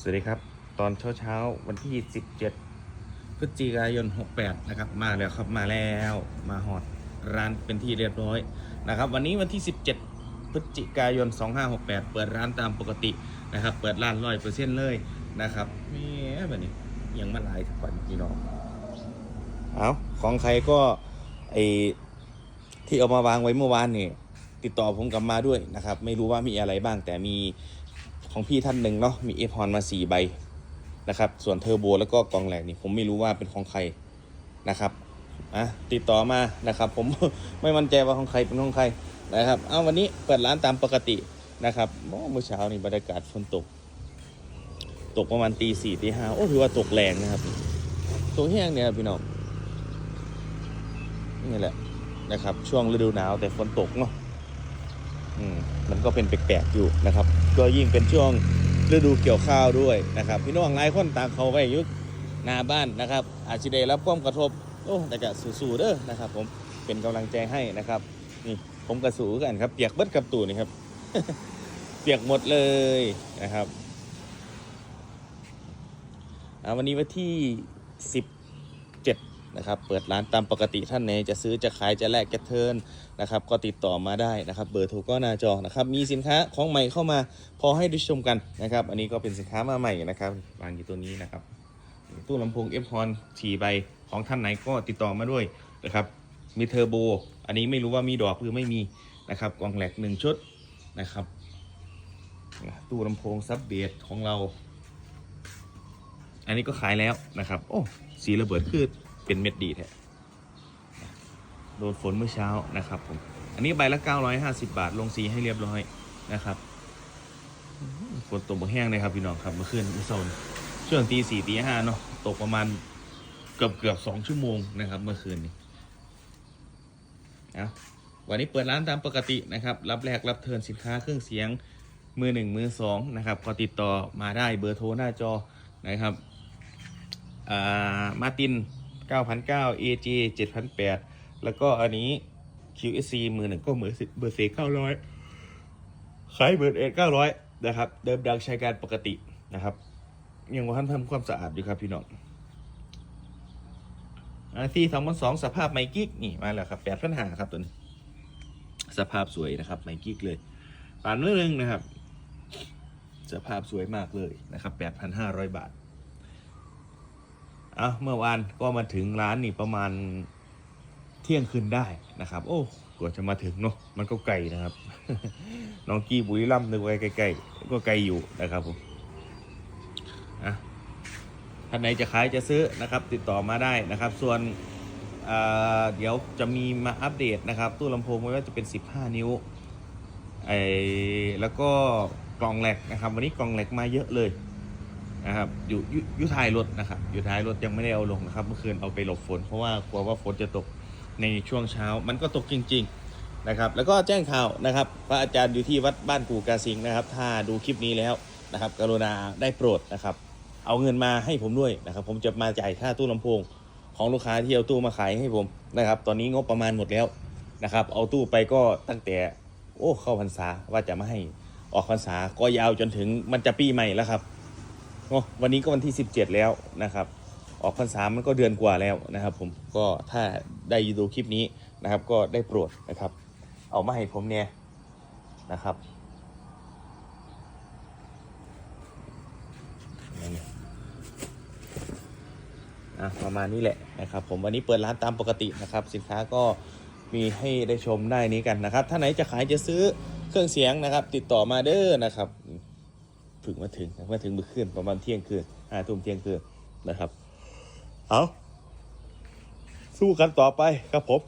สวัสดีครับ ตอนเช้าเช้าวันที่ 17 พฤศจิกายน 68 นะครับ มาแล้วครับมาแล้วมาหอดร้านเป็นที่เรียบร้อยนะครับ วันนี้วันที่ 17 พฤศจิกายน 2568 เปิดร้านตามปกตินะครับ เปิดร้านร้อยเปอร์เซ็นต์เลยนะครับแหม่แบบนี้ยังมาหลายก่อนพี่น้องเอาของใครก็ไอที่เอามาวางไว้เมื่อวานนี่ติดต่อผมกลับมาด้วยนะครับ ไม่รู้ว่ามีอะไรบ้างแต่มี ของพี่ท่านหนึ่งเนาะมีเอพอนมาสี่ใบนะครับ ส่วนเทอร์โบแล้วก็กองแหลกนี่ผมไม่รู้ว่าเป็นของใครนะครับอะติดต่อมานะครับ ผมไม่มั่นใจว่าของใครเป็นของใครนะครับ เอาวันนี้เปิดร้านตามปกตินะครับโอ้เมื่อเช้านี่บรรยากาศฝนตก ตกประมาณตีสี่ตีห้าโอ้ถือว่าตกแรงนะครับตกแห้งเนี่ยพี่น้องนี่แหละนะครับ ช่วงฤดูหนาวแต่ฝนตกเนาะ มันก็เป็นแปลกๆอยู่นะครับก็ยิ่งเป็นช่วงฤดูเกี่ยวข้าวด้วยนะครับ พี่น้องหลายคนต่างเขาไว้อยุดหน้าบ้านนะครับ อาจจะได้รับความกระทบโอ้แต่ก็สู้ๆเด้อนะครับ ผมเป็นกำลังใจให้นะครับนี่ผมกระสูกันครับเปียกเบิดกับตูนี่ครับ เปียกหมดเลยนะครับวันนี้วันที่17 นะครับ เปิดร้านตามปกติท่านไหนจะซื้อจะขายจะแลกจะเทิร์นนะครับ ก็ติดต่อมาได้นะครับ เบอร์โทรก็หน้าจอนะครับ มีสินค้าของใหม่เข้ามาพอให้ได้ชมกันนะครับ อันนี้ก็เป็นสินค้ามาใหม่นะครับวางอยู่ตัวนี้นะครับ ตู้ลำโพงเอฟฮอนสี่ใบของท่านไหนก็ติดต่อมาด้วยนะครับ มีเทอร์โบ อันนี้ไม่รู้ว่ามีดอกหรือไม่มีนะครับ กล่องแหลกหนึ่งชุดนะครับ ตู้ลำโพงซับเบสของเราอันนี้ก็ขายแล้วนะครับ โอ้ สีระเบิดคือ เป็นเม็ดดีแท้โดนฝนเมื่อเช้านะครับผม อันนี้ใบละ 950 บาท ลงสีให้เรียบร้อยนะครับฝนตกบ่แห้งเลยครับพี่น้องครับเมื่อคืนเมื่อโซนช่วงตีสี่ตีห้าเนาะตกประมาณเกือบเกือบสองชั่วโมงนะครับ เมื่อคืนนี้เอาวันนี้เปิดร้านตามปกตินะครับ รับแรกรับเทิร์นสินค้าเครื่องเสียงมือหนึ่งมือสองนะครับก็ติดต่อมาได้เบอร์โทรหน้าจอนะครับ อ่า มาติน 9,900 AJ 7,800 แล้วก็อันนี้ QSC มือหนึ่งก็เหมือนเบอร์เซเก้าร้อยขายเบอร์เอ็ดเก้าร้อยนะครับ เดิมดังใช้การปกตินะครับ ยังว่าท่านทำความสะอาดอยู่ครับพี่น้องอาที่สองพันสองสภาพไมค์กิ๊กนี่มาแล้วครับแปดพันหาครับตัวนี้ สภาพสวยนะครับไมค์กิ๊กเลยปานเรื่องนะครับ สภาพสวยมากเลยนะครับแปดพันห้าร้อยบาท อะเมื่อวานก็มาถึงร้านนี่ประมาณเที่ยงคืนได้นะครับ โอ้กว่าจะมาถึงเนาะมันก็ไกลนะครับ น้องกี้บุรีรัมย์นึกไว้ใกล้ๆก็ไกลอยู่นะครับผมอะท่านไหนจะขายจะซื้อนะครับ ติดต่อมาได้นะครับ ส่วนเเดี๋ยวจะมีมาอัปเดตนะครับ ตู้ลำโพงไม่ว่าจะเป็น 15 นิ้วไอ้แล้วก็กล่องแหลกนะครับ วันนี้กล่องแหลกมาเยอะเลย นะครับอยู่อยู่ท้ายรถนะครับ อยู่ท้ายรถยังไม่ได้เอาลงนะครับ เมื่อคืนเอาไปหลบฝน เพราะว่ากลัวว่าฝนจะตกในช่วงเช้า มันก็ตกจริง ๆนะครับ แล้วก็แจ้งข่าวนะครับ พระอาจารย์อยู่ที่วัดบ้านกูกาสิงนะครับ ถ้าดูคลิปนี้แล้วนะครับ กรุณาได้โปรดนะครับ เอาเงินมาให้ผมด้วยนะครับ ผมจะมาจ่ายค่าตู้ลำโพง ของลูกค้าที่เอาตู้มาขายให้ผมนะครับ ตอนนี้งบประมาณหมดแล้วนะครับ เอาตู้ไปก็ตั้งแต่โอ้เข้าพรรษาว่าจะมาให้ออกพรรษาก็ยาวจนถึงมันจะปีใหม่แล้วครับ วันนี้ก็วันที่ 17 แล้วนะครับ ออกพรรษามันก็เดือนกว่าแล้วนะครับ ผมก็ถ้าได้ดูคลิปนี้นะครับ ก็ได้โปรดนะครับ เอามาให้ผมเนี่ยนะครับนะประมาณนี้แหละนะครับ ผมวันนี้เปิดร้านตามปกตินะครับ สินค้าก็มีให้ได้ชมได้นี้กันนะครับ ถ้าไหนจะขายจะซื้อเครื่องเสียงนะครับ ติดต่อมาเด้อนะครับ ถึงมาถึงมาถึงมือขึ้นประมาณเที่ยงคืนห้าทุ่มเที่ยงคืนนะครับ เอาสู้กันต่อไปครับผม